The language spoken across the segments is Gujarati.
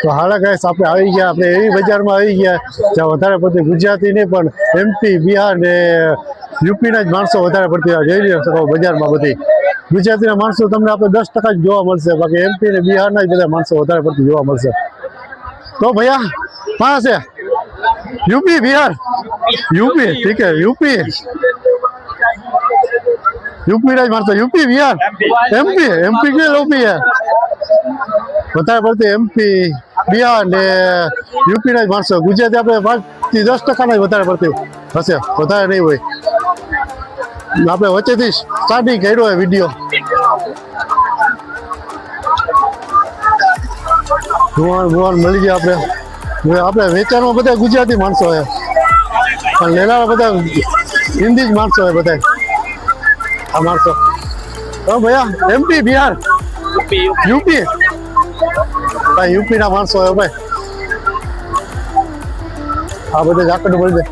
તો હાલા ગાઈસ આપણે આવી ગયા આપણે એવી બજારમાં આવી ગયા જ્યાં વધારે પડતી ગુજરાતી નહીં પણ એમપી બિહાર ને યુપીના જ માણસો વધારે પડતી જોઈ લ્યો શકો બજારમાં બધી ગુજરાતીના માણસો તમને આપણે દસ ટકા જ જોવા મળશે બાકી એમપી ને બિહારના જ બધા માણસો વધારે પડતી જોવા મળશે તો ભૈયા कहाँ से यूपी बिहार यूपी ठीक है यूपी यूपी राज मारता यूपी बिहार एमपी एमपी के लोपी है વધારે પડતી એમપી બિહાર ને યુપી ના જ માણસો. ગુજરાતી આપણે પાંચથી દસ ટકાના જ વધારે પડતી હશે. વધારે નહીં હોય. આપણે વચ્ચેથી સ્ટાર્ટિંગ કર્યો હોય વીડિયો ભુવન ભુવન મળી ગયા આપણે. હવે આપણે વેચાણમાં બધા ગુજરાતી માણસો હોય પણ લેનારા બધા હિન્દી જ માણસો હોય બધા આ માણસો. તો ભૈયા એમપી બિહાર યુપી યુપી ના માણસો હોય ભાઈ. આ બધે જાકડ મળી જાય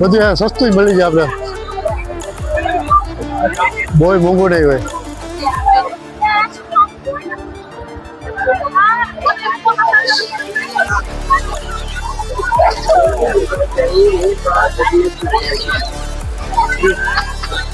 બધું સસ્તું જ મળી જાય આપણે. બોય મોંઘું નહીં હોય.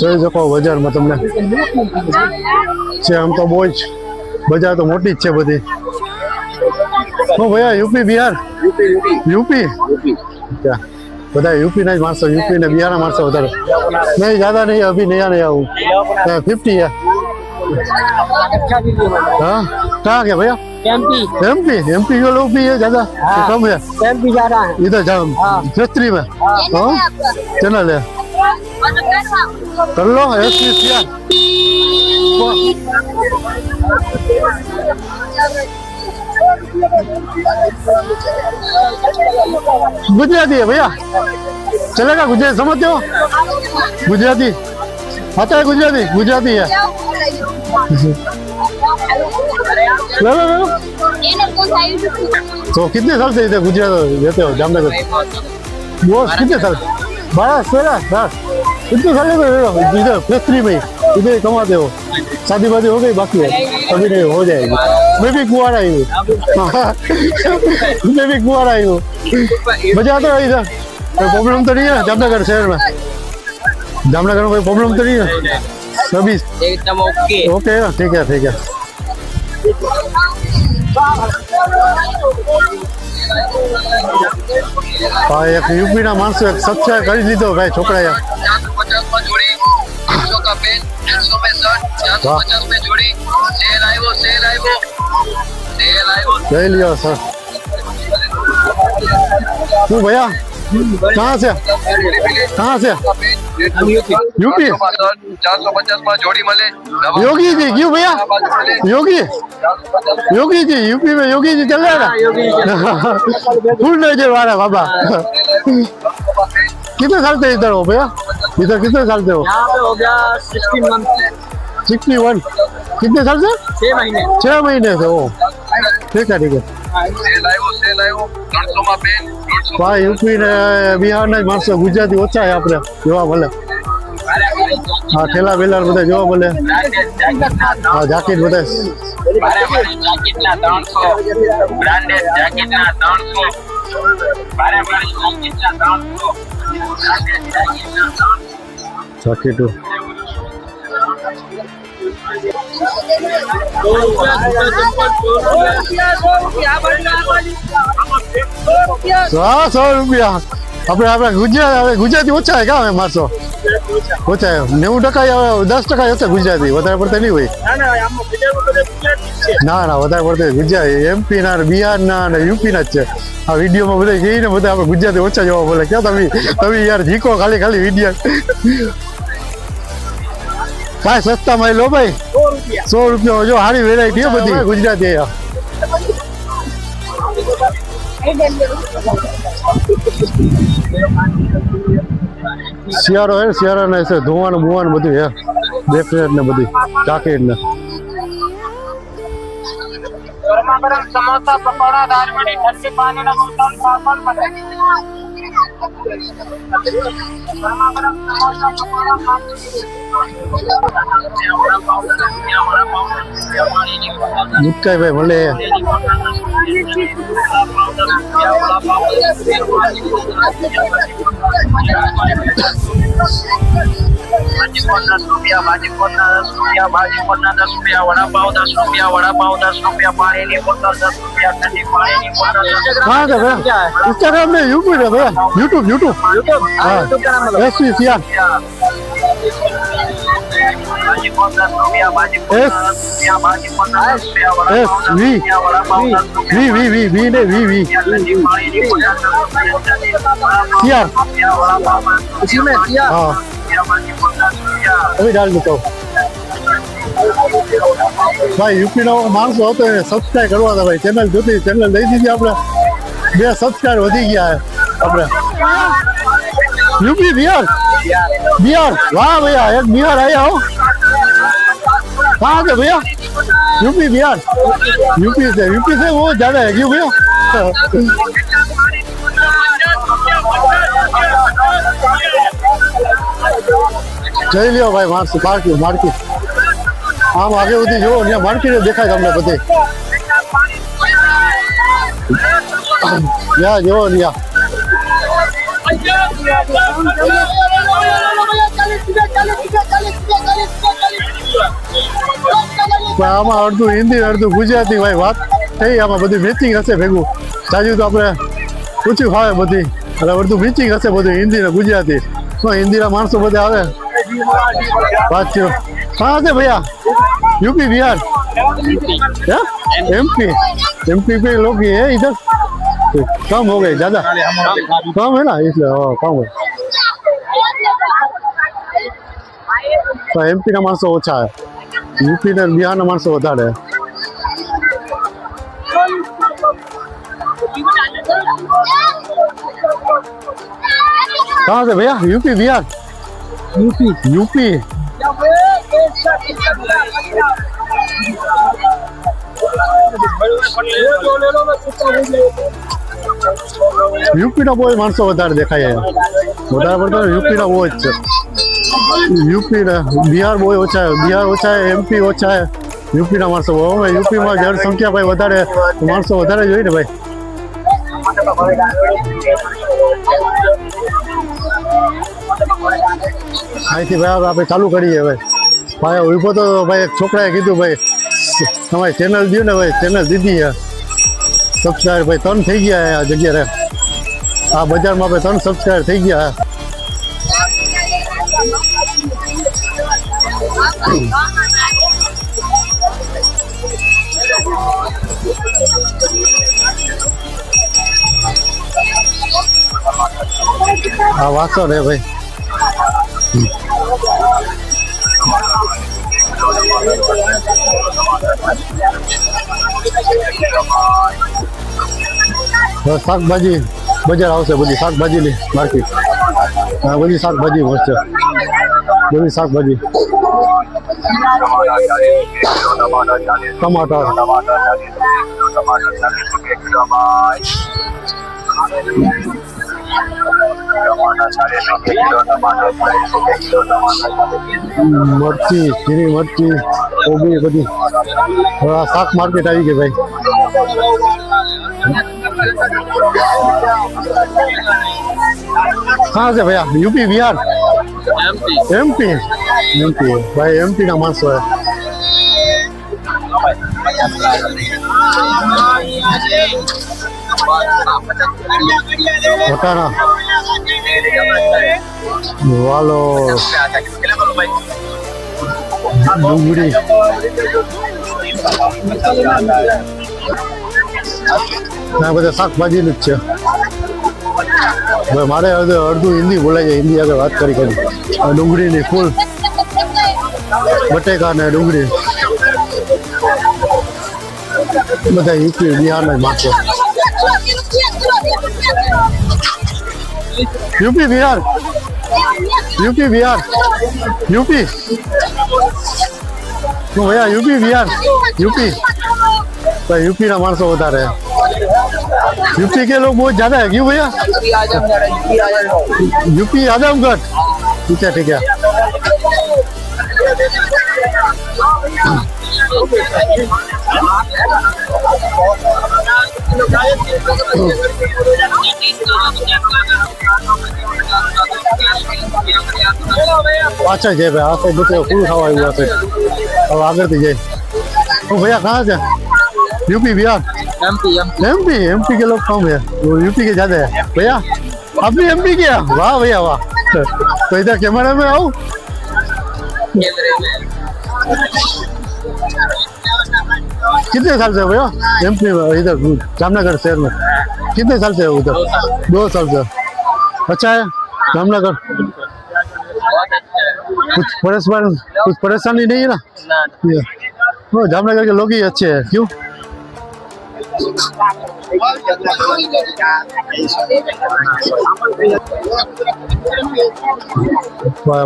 જોઈ શકો બજારમાં તમને. છે આમ તો બહુ જ. બજાર તો મોટી જ છે બધી. હું ભયા, યુપી, બિહાર? યુપી? બધા યુપી ના જ માણસો, યુપી ને બિહારના માણસો વધારે. નહીં, જાદા નહીં, અભી, નહીં આવું ફિફ્ટી યા हाँ कहाँ के भैया एमपी एमपी एमपी जो लोग भी है ज्यादा हाँ। कम है एमपी जा रहा है इधर जाम हाँ। छत्री में हाँ चैनल है कर लो एस गुजराती है भैया चलेगा गुजराती समझते हो गुजराती आता है गुजराती गुजराती है ले लो ले लो तो कितने साल से इधर गुजरात रहते हो जामनगर वो कितने साल बारह तेरह दस कितने साल से रह रहे हो इधर फैक्ट्री में ही, इधर ही कमाते हो शादी वादी हो गई बाकी है अभी नहीं हो जाएगी मैं भी कुआर आई हूँ मैं भी कुआर आई हूँ मजा आता है इधर कोई प्रॉब्लम तो नहीं है जामनगर शहर में जामनगर में कोई प्रॉब्लम तो नहीं है छब्बीस एकदम ओके ओके ठीक है ठीक है હા એક યુપીના માણસો એક સબસ્ક્રાઈબ કરી લીધો ભાઈ છોકરાએ. લઈ લ્યો સર. શું ભૈયા? કહાં છે? કહા છે? यूपी ચારસો પચાસ માં જોડી મળે योगी जी क्यों भैया योगी योगी जी यूपी में योगी जी चल रहा है फुल नजर वाला बाबा कितने साल से इधर हो भैया इधर कितने साल से हो यहाँ पे हो गया सिक्सटीन मंथ सिक्सटी वन कितने साल से छह महीने छह महीने से हो ठीक है ठीक है ભાઈ યુપી ને બિહારના જ માણસો, ગુજરાતી ઓછા છે આપણે, જોવા મળે. હા, ઠેલા વેલા બધા જોવા મળે. હા, જાકીટ બધા. બારે જાકીટો સો સો રૂપિયા. આપણે આપણે ગુજરાત હવે ગુજરાતી ઓછા છે કાં મારશો ઓછા નેવું ટકા આવે દસ ટકા હશે ગુજરાતી વધારે પડતા નહીં હોય. ના ના વધારે પડતા ગુજરાતી. એમપી ના ને બિહાર ના ને યુપી ના જ છે. આ વિડીયોમાં બધા કહીને બધા આપણે ગુજરાતી ઓછા જોવા બોલે ક્યાં તમે તમે યાર જીકો ખાલી ખાલી વીડિયો કાંઈ સસ્તામાં લો ભાઈ. સો રૂપિયા. જો સારી વેરાયટી બધી. ગુજરાતી. શિયાળો હે ને, શિયાળો છે ધોવાનું બુવાનું બધું હે. બેકરેટ ને બધી જાકેટ ને સમોસા પકોડા દાળ ઠંડી પાણીના બોટલ પાપડ ગુટકાઈભાઈ ભલે. દસ રૂપિયા ભાજી પરના દસ રૂપિયા ભાજી પરના દસ રૂપિયા વડાપાવ દસ રૂપિયા વડાપાવ દસ રૂપિયા પાણીની બોટલ દસ રૂપિયા ઠંડી પાણીની ઇન્સ્ટાગ્રામ ને યુટ્યુબ યુટ્યુબ યુટ્યુબ યુટ્યુબ હા યુટ્યુબ ચેનલમાં એસી સિયાન ભાઈ યુપી નો માણસો હતો એને સબસ્ક્રાઈબ કરવા હતા ભાઈ. ચેનલ જોતી ચેનલ લઈ દીધી આપણે. બે સબસ્ક્રાઈબ વધી ગયા આપણે. यूपी बिहार बिहार वाह भैया एक बिहार आया हो कहाँ से भैया यूपी बिहार यूपी से यूपी से वो ज्यादा है क्यों भैया જઈ લ્યો ભાઈ માર્કેટ માર્કેટ માર્કેટ આમ આગે સુધી જોવો ત્યાં માર્કેટ દેખાય તમને બધે ત્યાં જોવો ત્યાં પણ આમાં અડધું હિન્દી અડધું ગુજરાતી ભાઈ વાત થઈ આમાં બધું મેચિંગ હશે ભેગું સાજુ તો આપણે પૂછ્યું ફાવે બધી એટલે અડધું મેચિંગ હશે બધું હિન્દી ને ગુજરાતી તો હિન્દીના માણસો બધા આવે बात क्यों कहाँ से भैया यूपी बिहार क्या एमपी एमपी पे लोग ये है इधर कम हो गए ज्यादा कम है ना इसलिए हाँ, कम है તો એમપી ના માણસો ઓછા છે યુપી ને બિહાર ના માણસો વધારે છે. कहाँ से भैया UP Bihar UP UP UP ના બહુ માણસો વધારે દેખાય. વધારે પડતા યુપીના બહુ જ છે. યુપીના, બિહાર બહુ ઓછા, બિહાર ઓછા, એમપી ઓછા, યુપીના માણસો હવે યુપીમાં જનસંખ્યા ભાઈ વધારે, માણસો વધારે જોઈએ ને ભાઈ. અહીંથી ભાઈ આપણે ચાલુ કરીએ હવે. ભાઈ ઊભો તો ભાઈ એક છોકરાએ કીધું ભાઈ, તમારી ચેનલ દો ને ભાઈ ચેનલ દીધી છે. સબસ્ક્રાઈબ ભાઈ, ત્રણ થઈ ગયા આ જગ્યાએ આ બજારમાં ભાઈ ત્રણ સબસ્ક્રાઈબ થઈ ગયા. હા વાંચો રે ભાઈ. હવે શાકભાજી બજાર આવશે બધી શાકભાજીની માર્કેટ. બધી શાકભાજી મળશે બધી શાકભાજી. ટમાટર. મરચી ઝીણી મરચી, કોબી બધી. શાક માર્કેટ આવી ગઈ ભાઈ. હા છે ભૈયા યુપી બિહાર. એમપી એમપી ભાઈ એમપી ના માણસો હે. પોતાના વાલો. ડુંગળી. ના, બધા શાકભાજીનું જ છે. મારે અડધું હિન્દી બોલાય છે, હિન્દી આગળ વાત કરી કરી. ડુંગળીની ફૂલ, બટેકા ને ડુંગળી. બધા યુપી, બિહારના ને માથે UP, Bihar. UP Bihar. UP. હું ભયા? યુપી, બિહાર. યુપી. तो यूपी ना मानसो વધારે है यूपी के लोग बहुत ज्यादा है क्यों भैया यूपी आजमगढ़ ठीक है ठीक है પાછા જાય ભાઈ આ સાઈડ બધું ફૂલ ખાવા આવ્યું હશે હવે આગળથી જાય तो भैया कहाँ से UP Bihar? MP MP. MP? के लोग कम है? वो यूपी के ज़्यादा है। भैया आप भी एमपी के वाह भैया वाह। तो इधर कैमरा में आओ। कितने साल से भैया? एमपी में इधर जामनगर शहर में। कितने साल से हो उधर? दो साल। से। अच्छा है जामनगर। अच्छा कुछ परेशान कुछ परेशानी नहीं है ना? जामनगर के लोग ही अच्छे हैं। क्यों?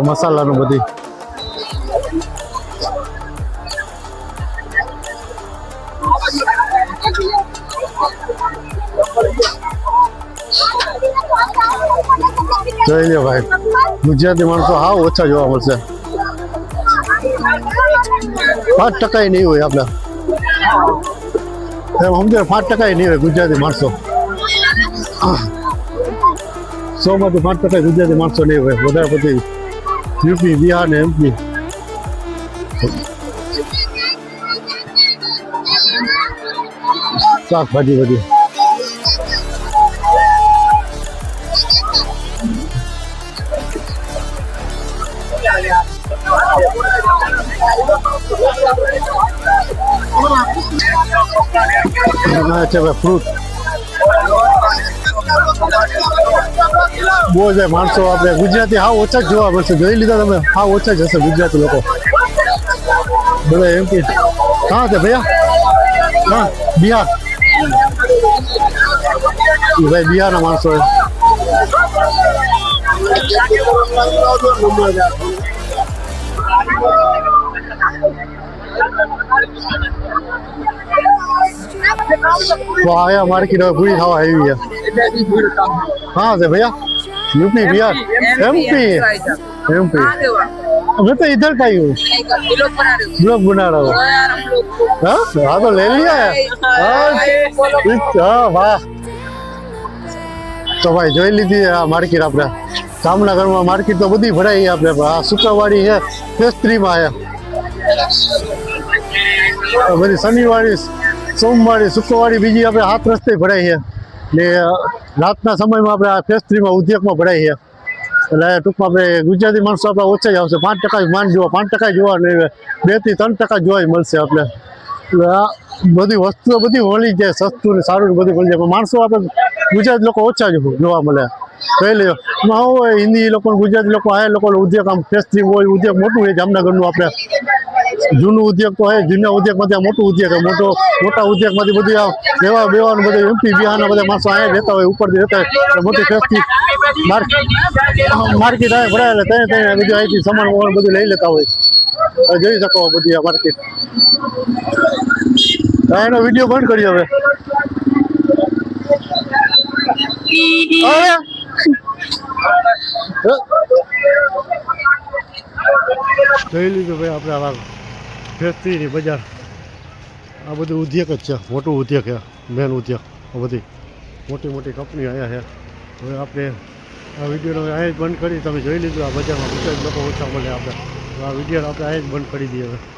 મસાલાનું બધી. જોઈ લે ભાઈ, ગુજરાતી માણસો હા ઓછા જોવા મળશે. પાંચ ટકા નહીં હોય આપણે. એમ સમજો, પાંચ ટકા નહીં હોય ગુજરાતી માણસો. સો માંથી પાંચ ટકા ગુજરાતી માણસો નહીં હોય. વધારે પછી યુપી બિહાર ને એમપી શાકભાજી બધી. ફ્રૂટ બહુ જ માણસો આપણે ગુજરાતી હા ઓછા જ જોવા મળશે જોઈ લીધા તમે હા ઓછા જ હશે ગુજરાતી લોકો બધા એમ કે કાં છે ભૈયા હા બિહાર ભાઈ બિહારના માણસો Thank you. वो आया मार्केट में पूरी हवा आई हुई है कहाँ से भैया यूपी बिहार एमपी एमपी मैं तो इधर का ही हूँ ब्लॉग बना रहा हूँ हाँ हाँ तो ले लिया है हाँ, हाँ वाह તો ભાઈ જોઈ લીધી આ માર્કેટ આપણે જામનગરમાં માર્કેટ તો બધી ભરાઈ છે આપણે આ શુક્રવારી છે ફેસ્ત્રીમાં છે આ બધી શનિવારી સોમવારી, શુક્રવારી બીજી આપણે હાથ રસ્તે ભરાય છે. ને રાતના સમયમાં આપણે આ ફેસ્ટ્રીમાં, ઉદ્યોગમાં ભરાય છે. એટલે ટૂંકમાં આપણે ગુજરાતી માણસો આપણે ઓછા જ આવશે. પાંચ ટકા માન જોવા, પાંચ ટકા જોવા નહીં બેથી ત્રણ ટકા જોવા મળશે આપણે. એટલે આ બધી વસ્તુઓ બધી મળી જાય, સસ્તું ને સારું બધું મળી જાય. માણસો આપણે ગુજરાત લોકો ઓછા જ જોવા મળે. જોઈ લ્યો. એમાં હોય, હિન્દી લોકો ગુજરાતી લોકો, આ લોકો ઉદ્યોગ આમ ફેસ્ટ્રી હોય, ઉદ્યોગ મોટું છે, જામનગરનું આપણે. જૂનું ઉદ્યોગ તો હોય જૂના ઉદ્યોગમાંથી આ મોટું ઉદ્યોગ મોટો, મોટા ઉદ્યોગમાંથી બધી આ રહેવા બેવાનું બધું એમપી બિહારના બધા માણસો અહીંયા રહેતા હોય, ઉપરથી રહેતા હોય. મોટી ફેસ્ટ્રી માર્કેટ આવે, ભરાયેલા, ત્યાં ત્યાં બધું અહીંથી સામાન વામાન બધું લઈ લેતા હોય. જોઈ શકો બધી આ માર્કેટ. એનો વીડિયો બંધ કરી હવે. હવે? જોઈ લીધું ભાઈ આપણે આવા ફેક્ટરીની બજાર. આ બધું ઉદ્યોગ જ છે, મોટું ઉદ્યોગ છે મેન ઉદ્યોગ. આ બધી મોટી મોટી કંપનીઓ અહીંયા છે. હવે આપણે આ વિડીયોનો અહીંયા જ બંધ કરી, તમે જોઈ લીધું આ બજારમાં જ લોકો ઓછા મળે આપણે. આ વીડિયો આપણે અહીંયા જ બંધ કરી દઈએ હવે.